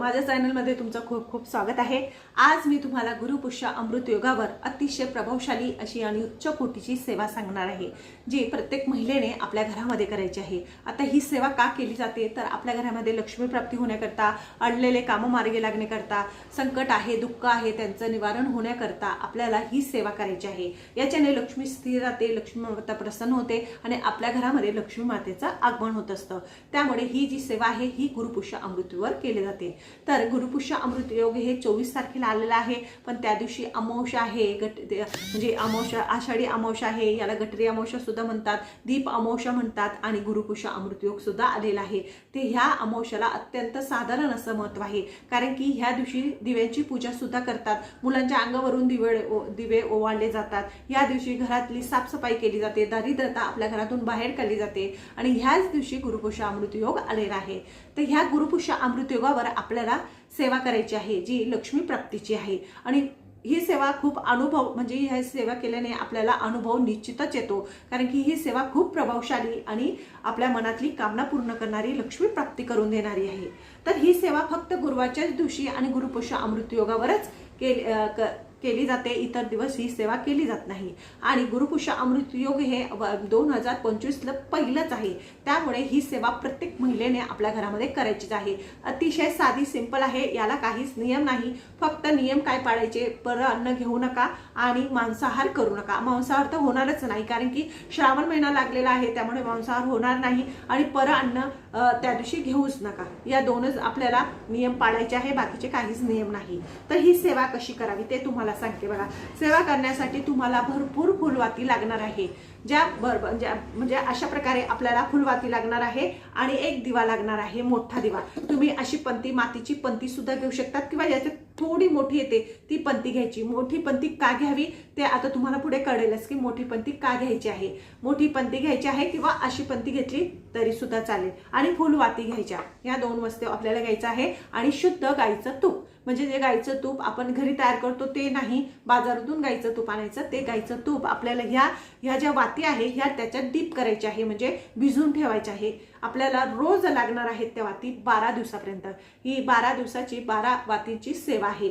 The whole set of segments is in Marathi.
माझ्या चॅनलमध्ये तुमचं खूप खूप स्वागत आहे. आज मी तुम्हाला गुरुपुष्य अमृत योगावर अतिशय प्रभावशाली अशी आणि उच्च कोटीची सेवा सांगणार आहे जी प्रत्येक महिलेने आपल्या घरामध्ये करायची आहे. आता ही सेवा का केली जाते? तर आपल्या घरामध्ये लक्ष्मीप्राप्ती होण्याकरता अडलेले कामं मार्गी लागण्याकरता संकट आहे दुःख आहे त्यांचं निवारण होण्याकरता आपल्याला ही सेवा करायची आहे. याच्याने लक्ष्मी स्थिर राहते लक्ष्मी माता प्रसन्न होते आणि आपल्या घरामध्ये लक्ष्मी मातेचं आगमन होत असतं. त्यामुळे ही जी सेवा आहे ही गुरुपुष्य अमृतवर केली जाते. तर गुरुपुष्य अमृत योग हे चोवीस तारखेला आलेलं आहे. पण त्या दिवशी अमावश आहे. गट म्हणजे अमावस्या आषाढी अमावश आहे. याला गटरी अमावस्या सुद्धा म्हणतात. दीप अमावस्या म्हणतात. आणि गुरुपुष्य अमृत योग सुद्धा आलेला आहे. ते ह्या अमावशाला अत्यंत साधारण असं महत्त्व आहे. कारण की ह्या दिवशी दिव्यांची पूजा सुद्धा करतात. मुलांच्या अंगावरून दिवे दिवे ओवाळले जातात. या दिवशी घरातली साफसफाई केली जाते. दारिद्रता आपल्या घरातून बाहेर काढली जाते. आणि ह्याच दिवशी गुरुपुष्य अमृत योग आलेला आहे. तर ह्या गुरुपुष्य अमृत योगावर आपल्याला सेवा करायची आहे जी लक्ष्मी प्राप्तीची आहे. आणि ही सेवा खूप अनुभव म्हणजे ह्या सेवा केल्याने आपल्याला अनुभव निश्चितच येतो. कारण की ही सेवा खूप प्रभावशाली आणि आपल्या मनातली कामना पूर्ण करणारी लक्ष्मी प्राप्ती करून देणारी आहे. तर ही सेवा फक्त गुरुवाच्याच दिवशी आणि गुरुपुष्य अमृत योगावरच केली क- केली जाते. इतर दिवस ही सेवा केली जात नाही. आणि गुरुपुष्य अमृत योग हे दोन हजार पंचवीसला पहिलंच आहे. त्यामुळे ही सेवा प्रत्येक महिलेने आपल्या घरामध्ये करायचीच आहे. अतिशय साधी सिंपल आहे. याला काहीच नियम नाही. फक्त नियम काय पाळायचे? पर अन्न घेऊ नका आणि मांसाहार करू नका. मांसाहार तर होणारच नाही. कारण की श्रावण महिना लागलेला आहे. त्यामुळे मांसाहार होणार नाही. आणि पर अन्न त्या दिवशी घेऊच नका. या दोनच आपल्याला नियम पाळायचे आहे. बाकीचे काहीच नियम नाही. तर ही सेवा कशी करावी ते तुम्हाला सांगते बघा सेवा करण्यासाठी तुम्हाला भरपूर फुलवाती लागणार आहे. ज्या बरोबर ज्या म्हणजे अशा प्रकारे आपल्याला फुलवाती लागणार आहे आणि एक दिवा लागणार आहे मोठा दिवा. तुम्ही अशी पंती मातीची पंती सुद्धा घेऊ शकतात किंवा याच्यात थोडी मोठी येते ती पंती घ्यायची. मोठी पंती का घ्यावी? ते आता तुम्हाला पुढे कळेलच की मोठी पंती का घ्यायची आहे. मोठी पंती घ्यायची आहे किंवा अशी पंती घेतली तरी सुद्धा चालेल. आणि फुलवाती घ्यायच्या. या दोन वस्तू आपल्याला घ्यायचं आहे आणि शुद्ध गाईचं तूप. म्हणजे जे गाईचं तूप आपण घरी तयार करतो ते नाही. बाजारातून गाईचं तूप आणायचं ते गाईचं तूप आपल्याला ह्या ह्या ज्या वाती आहे ह्या त्याच्यात डीप करायच्या आहे म्हणजे भिजून ठेवायच्या आहे. आपल्याला रोज लागणार आहेत त्या वाती बारा दिवसापर्यंत. ही बारा दिवसाची बारा वातीची सेवा आहे.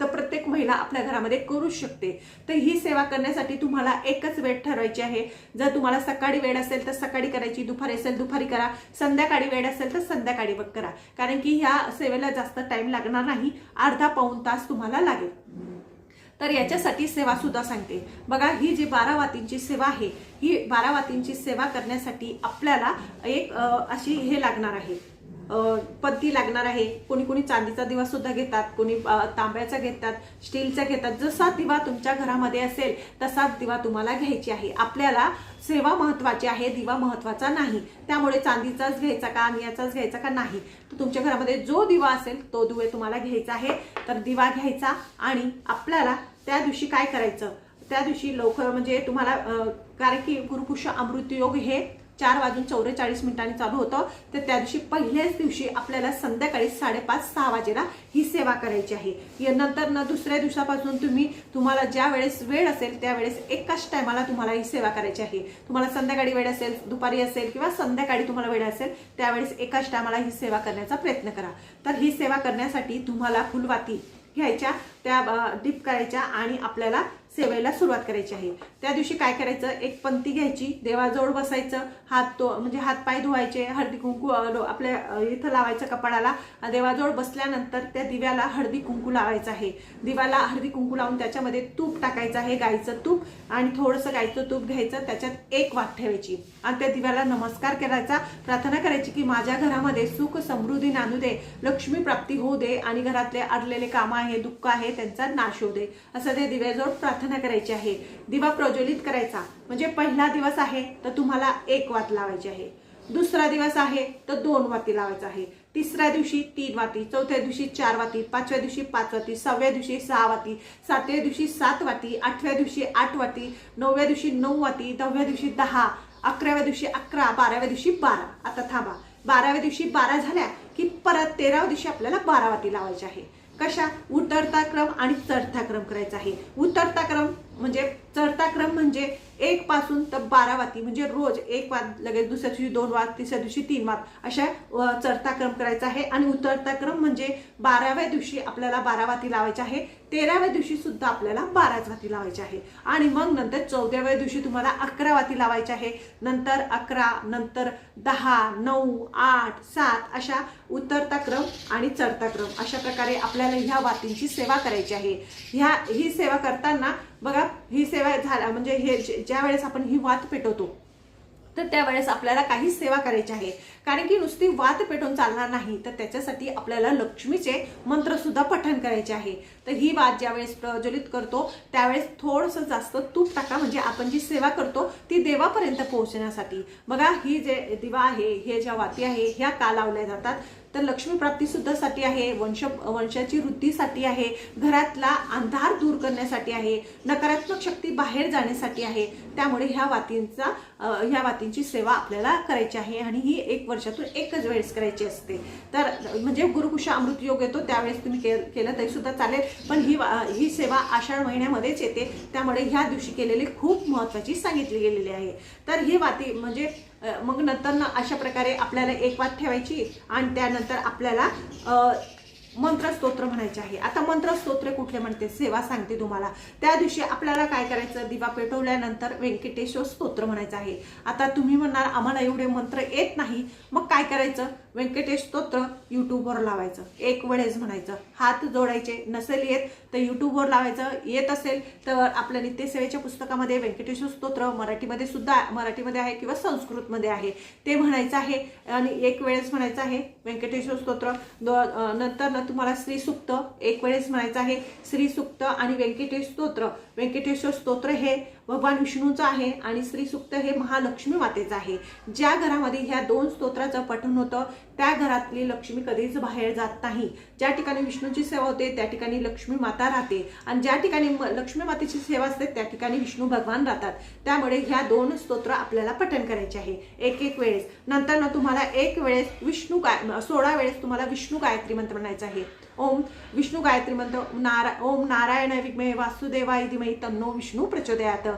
तर प्रत्येक महिला आपल्या घरामध्ये करू शकते. तर ही सेवा करण्यासाठी तुम्हाला एकच वेळ ठरवायची आहे. जर तुम्हाला सकाळी वेळ असेल तर सकाळी करायची दुपारी असेल दुपारी करा. संध्याकाळी वेळ असेल तर संध्याकाळी बघ करा. कारण की ह्या सेवेला जास्त टाइम लागणार नाही. अर्धा पाऊण तास तुम्हाला लागेल. तर याच्यासाठी सेवा सुद्धा सांगते. बघा ही जी बारा वातींची सेवा आहे ही बारा वातींची सेवा करण्यासाठी आपल्याला एक अशी हे लागणार आहे. पत्ती लागणार आहे. कोणी कोणी चांदीचा दिवा सुद्धा घेतात कोणी तांब्याचा घेतात स्टीलचा घेतात. जसा दिवा तुमच्या घरामध्ये असेल तसाच दिवा तुम्हाला घ्यायची आहे. आपल्याला सेवा महत्वाची आहे दिवा महत्त्वाचा नाही. त्यामुळे चांदीचाच घ्यायचा का आणि याचाच घ्यायचा का नाही? तर तुमच्या घरामध्ये जो दिवा असेल तो दिवे तुम्हाला घ्यायचा आहे. तर दिवा घ्यायचा आणि आपल्याला त्या दिवशी काय करायचं? त्या दिवशी लवकर म्हणजे तुम्हाला कारण की गुरुपुष्य अमृत योग हे चार वाजून चौवेचाळीस मिनिटांनी चालू होतं. तर त्या दिवशी पहिल्याच दिवशी आपल्याला संध्याकाळी साडेपाच सहा वाजेला ही सेवा करायची आहे. या नंतर ना दुसऱ्या दिवसापासून तुम्ही तुम्हाला ज्या वेळेस वेळ असेल त्यावेळेस एकाच टायमाला तुम्हाला ही सेवा करायची आहे. तुम्हाला संध्याकाळी वेळ असेल दुपारी असेल किंवा संध्याकाळी तुम्हाला वेळ असेल त्यावेळेस एकाच टायमाला ही सेवा करण्याचा प्रयत्न करा. तर ही सेवा करण्यासाठी तुम्हाला फुलवाती घ्यायच्या त्या डीप करायच्या आणि आपल्याला सेवेला सुरुवात करायची आहे. त्या दिवशी काय करायचं? एक पंती घ्यायची. देवाजवळ बसायचं. हात तो म्हणजे हात पाय धुवायचे. हळदी कुंकू लो- आपल्या इथं लावायचं कपाळाला. देवाजवळ बसल्यानंतर त्या दिव्याला हळदी कुंकू लावायचं आहे. दिव्याला हळदी कुंकू लावून त्याच्यामध्ये तूप टाकायचं आहे. गाईचं तूप आणि थोडंसं गाईचं तूप घ्यायचं. त्याच्यात एक वाट ठेवायची. आणि त्या दिव्याला नमस्कार करायचा. प्रार्थना करायची की माझ्या घरामध्ये सुख समृद्धी नांदू दे. लक्ष्मी प्राप्ती होऊ दे. आणि घरातले अडलेले कामं आहे दुःख आहेत त्यांचा नाश होऊ दे. असं ते दिव्याजवळ प्रार्थना करायची आहे. दिवा प्रज्वलित करायचा. म्हणजे पहिला दिवस आहे तर तुम्हाला एक वात लावायची आहे. दुसरा दिवस आहे तर दोन वाती लावायचा आहे. तिसऱ्या दिवशी तीन वाती चौथ्या दिवशी चार वाती पाचव्या दिवशी पाच वाती सहाव्या दिवशी सहा वाती सातव्या दिवशी सात वाती आठव्या दिवशी आठ वाती नवव्या दिवशी नऊ वाती दहाव्या दिवशी दहा अकराव्या दिवशी अकरा बाराव्या दिवशी बारा. आता थांबा. बाराव्या दिवशी बारा झाल्या की परत तेराव्या दिवशी आपल्याला बारा वाती लावायची आहे. कशा? उतरता क्रम आणि चढता क्रम करायचा आहे. उतरता क्रम म्हणजे चढता क्रम म्हणजे एक पासून तर बारा वाती म्हणजे रोज एक वाद लगेच दुसऱ्या दिवशी दोन वात तिसऱ्या दिवशी तीन वात अशा चढता क्रम करायचा आहे. आणि उतरता क्रम म्हणजे बाराव्या दिवशी आपल्याला बारा वाती लावायच्या आहे. तेराव्या दिवशी सुद्धा आपल्याला बाराच वाती लावायच्या आहे. आणि मग नंतर चौदाव्या दिवशी तुम्हाला अकरा वाती लावायच्या आहे. नंतर अकरा नंतर दहा नऊ आठ सात अशा उतरता क्रम आणि चढता क्रम अशा प्रकारे आपल्याला ह्या वातींची सेवा करायची आहे. ह्या ही सेवा करताना बघा ही सेवा झाल्या म्हणजे हे जे- ज्या वेळेस आपण ही वात पेटवतो तर त्यावेळेस आपल्याला काही सेवा करायची आहे. कारण की नुसती वात पेटून चालणार नाही तर त्याच्यासाठी आपल्याला लक्ष्मीचे मंत्र सुद्धा पठण करायचे आहे. तर ही वात ज्यावेळेस प्रज्वलित करतो त्यावेळेस थोडंसं जास्त तूप टाका म्हणजे आपण जी सेवा करतो ती देवापर्यंत पोहोचण्यासाठी. बघा ही जे दिवा आहे हे ज्या वाती आहे ह्या का लावल्या जातात? तर लक्ष्मी सुद्धा साठी आहे वंश वंशाची वृद्धीसाठी आहे घरातला अंधार दूर करण्यासाठी आहे नकारात्मक शक्ती बाहेर जाण्यासाठी आहे. त्यामुळे ह्या वातींचा ह्या वातींची सेवा आपल्याला करायची आहे. आणि ही एक वर्षातून एकच वेळेस करायची असते. तर म्हणजे गुरुकुशा अमृत योग येतो त्यावेळेस तुम्ही के- केलं तरीसुद्धा चालेल. पण ही वा- ही सेवा आषाढ महिन्यामध्येच येते. त्यामुळे ह्या दिवशी केलेली खूप महत्त्वाची सांगितली गेलेली आहे. तर ही वाती म्हणजे मग नंतर ना अशा प्रकारे आपल्याला एक वात ठेवायची आणि त्यानंतर आपल्याला मंत्रस्तोत्र म्हणायचे आहे. आता मंत्रस्तोत्र कुठले म्हणते? सेवा सांगते तुम्हाला. त्या दिवशी आपल्याला काय करायचं? दिवा पेटवल्यानंतर व्यंकटेश्वर स्तोत्र म्हणायचं आहे. आता तुम्ही म्हणणार आम्हाला एवढे मंत्र येत नाही. मग काय करायचं? व्यंकटेश स्तोत्र युट्यूबवर लावायचं. एक वेळेस म्हणायचं. हात जोडायचे नसेल येत तर युट्यूबवर लावायचं येत असेल तर आपल्या नित्यसेवेच्या पुस्तकामध्ये व्यंकटेश्वर स्तोत्र मराठीमध्ये सुद्धा मराठीमध्ये आहे किंवा संस्कृतमध्ये आहे. ते म्हणायचं आहे. आणि एक वेळेस म्हणायचं आहे व्यंकटेश्वर स्तोत्र नंतर ना तुम्हाला श्री सुक्त एक वेळेस म्हणायचं आहे श्री सुक्त आणि व्यंकटेश स्तोत्र. व्यंकटेश्वर स्तोत्र हे भगवान विष्णूचं आहे आणि श्री सुक्त हे महालक्ष्मी मातेचं आहे. ज्या घरामध्ये ह्या दोन स्तोत्राचं पठण होतं त्या घरातली लक्ष्मी कधीच बाहेर जात नाही. ज्या ठिकाणी विष्णूची सेवा होते त्या ठिकाणी लक्ष्मी माता राहते. आणि ज्या ठिकाणी लक्ष्मी मातेची सेवा असते त्या ठिकाणी विष्णू भगवान राहतात. त्यामुळे ह्या दोन स्तोत्र आपल्याला पठण करायचे आहे. एक एक वेळेस. नंतर ना तुम्हाला एक वेळेस विष्णू गाय सोळा वेळेस तुम्हाला विष्णू गायत्री मंत्र म्हणायचं आहे. ओम विष्णू गायत्री मंत्र नारा ओम नारायण विग्मे वासुदेवा इदिमयी तन्नो विष्णू प्रचोदयात.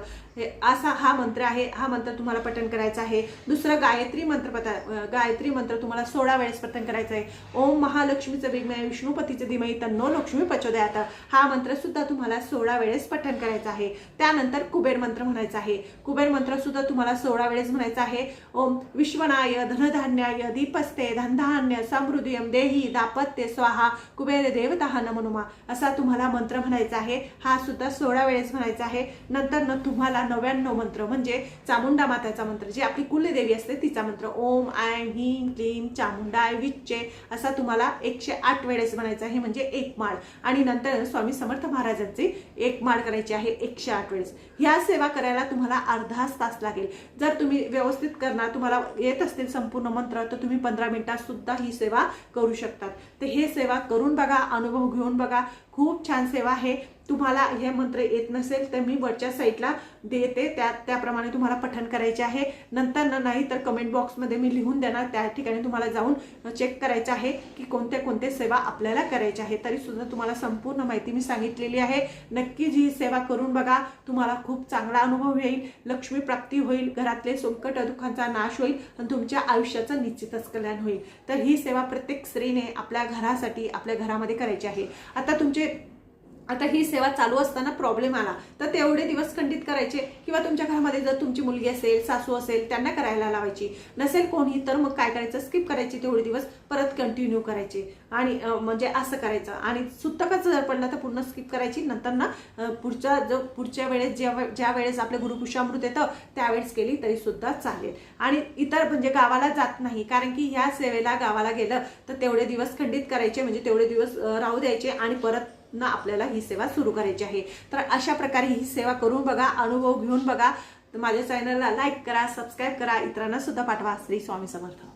हे असा हा मंत्र आहे हा मंत्र तुम्हाला पठण करायचा आहे. दुसरं गायत्री मंत्र पता गायत्री मंत्र तुम्हाला सोळा वेळेस पठण करायचं आहे. ओम महालक्ष्मीचं विग्मे विष्णुपतीचं धीमही तन्नो लक्ष्मी पचोदयात हा मंत्र सुद्धा तुम्हाला सोळा वेळेस पठण करायचा आहे. त्यानंतर कुबेर मंत्र म्हणायचा आहे. कुबेर मंत्र सुद्धा तुम्हाला सोळा वेळेस म्हणायचा आहे. ओम विश्वनाय धनधान्याय दीपस्ते धनधान्य समृद्धियम देही दापत्य स्वाहा. कुबेर देवता नमनुमा असा तुम्हाला मंत्र म्हणायचा आहे. हा सुद्धा सोळा वेळेस म्हणायचा आहे. नंतर न तुम्हाला नव्याण्णव मंत्र म्हणजे चामुंडा माताचा मंत्र. जी आपली कुलदेवी असते तिचा मंत्र ओम आय ह्रीम क्लीम चामुंडाय विच्चे असा तुम्हाला एकशे आठ वेळेस म्हणायचा आहे म्हणजे एक माळ. आणि नंतर स्वामी समर्थ महाराजांचे एक माळ करायची आहे एकशे आठ वेळेस. ह्या सेवा करायला तुम्हाला अर्धाच तास लागेल. जर तुम्ही व्यवस्थित करणार तुम्हाला येत असतील संपूर्ण मंत्र तर तुम्ही पंधरा मिनिटात सुद्धा ही सेवा करू शकतात. तर हे सेवा करून बघा अनुभव घेऊन बघा. खूप छान सेवा आहे. तुम्हाला हे मंत्र येत नसेल तर मी वरच्या साईडला देते. त्या त्याप्रमाणे तुम्हाला पठण करायचे आहे. नंतर न नाही तर कमेंट बॉक्समध्ये मी लिहून देणार. त्या ठिकाणी तुम्हाला जाऊन चेक करायचं आहे की कोणत्या कोणत्या सेवा आपल्याला करायच्या आहे. तरी सुद्धा तुम्हाला संपूर्ण माहिती मी सांगितलेली आहे. नक्कीच ही सेवा करून बघा तुम्हाला खूप चांगला अनुभव येईल. लक्ष्मी प्राप्ती होईल. घरातले संकट दुःखांचा नाश होईल आणि तुमच्या आयुष्याचं निश्चितच कल्याण होईल. तर ही सेवा प्रत्येक स्त्रीने आपल्या घरासाठी आपल्या घरामध्ये करायची आहे. आता तुमचे आता ही सेवा चालू असताना प्रॉब्लेम आला. तर तेवढे दिवस खंडित करायचे. किंवा तुमच्या घरामध्ये जर तुमची मुलगी असेल सासू असेल त्यांना करायला लावायची. नसेल कोणी तर मग काय करायचं? स्किप करायची तेवढे दिवस. परत कंटिन्यू करायचे. आणि म्हणजे असं करायचं. आणि सुतकाचं जर पडलं तर पूर्ण स्किप करायची. नंतर ना पुढच्या जो पुढच्या वेळेस ज्या वे- ज्या वेळेस आपलं गुरुपुषामृत येतं त्यावेळेस केली तरी सुद्धा चालेल. आणि इतर म्हणजे गावाला जात नाही. कारण की ह्या सेवेला गावाला गेलं तर तेवढे दिवस खंडित करायचे. म्हणजे तेवढे दिवस राहू द्यायचे. आणि परत ना आपल्याला ही सेवा सुरू करायची आहे. तर अशा प्रकारे ही सेवा करून बघा अनुभव घेऊन बघा. माझ्या चॅनलला लाईक करा सबस्क्राईब करा. इतरांना सुद्धा पाठवा. श्री स्वामी समर्थ.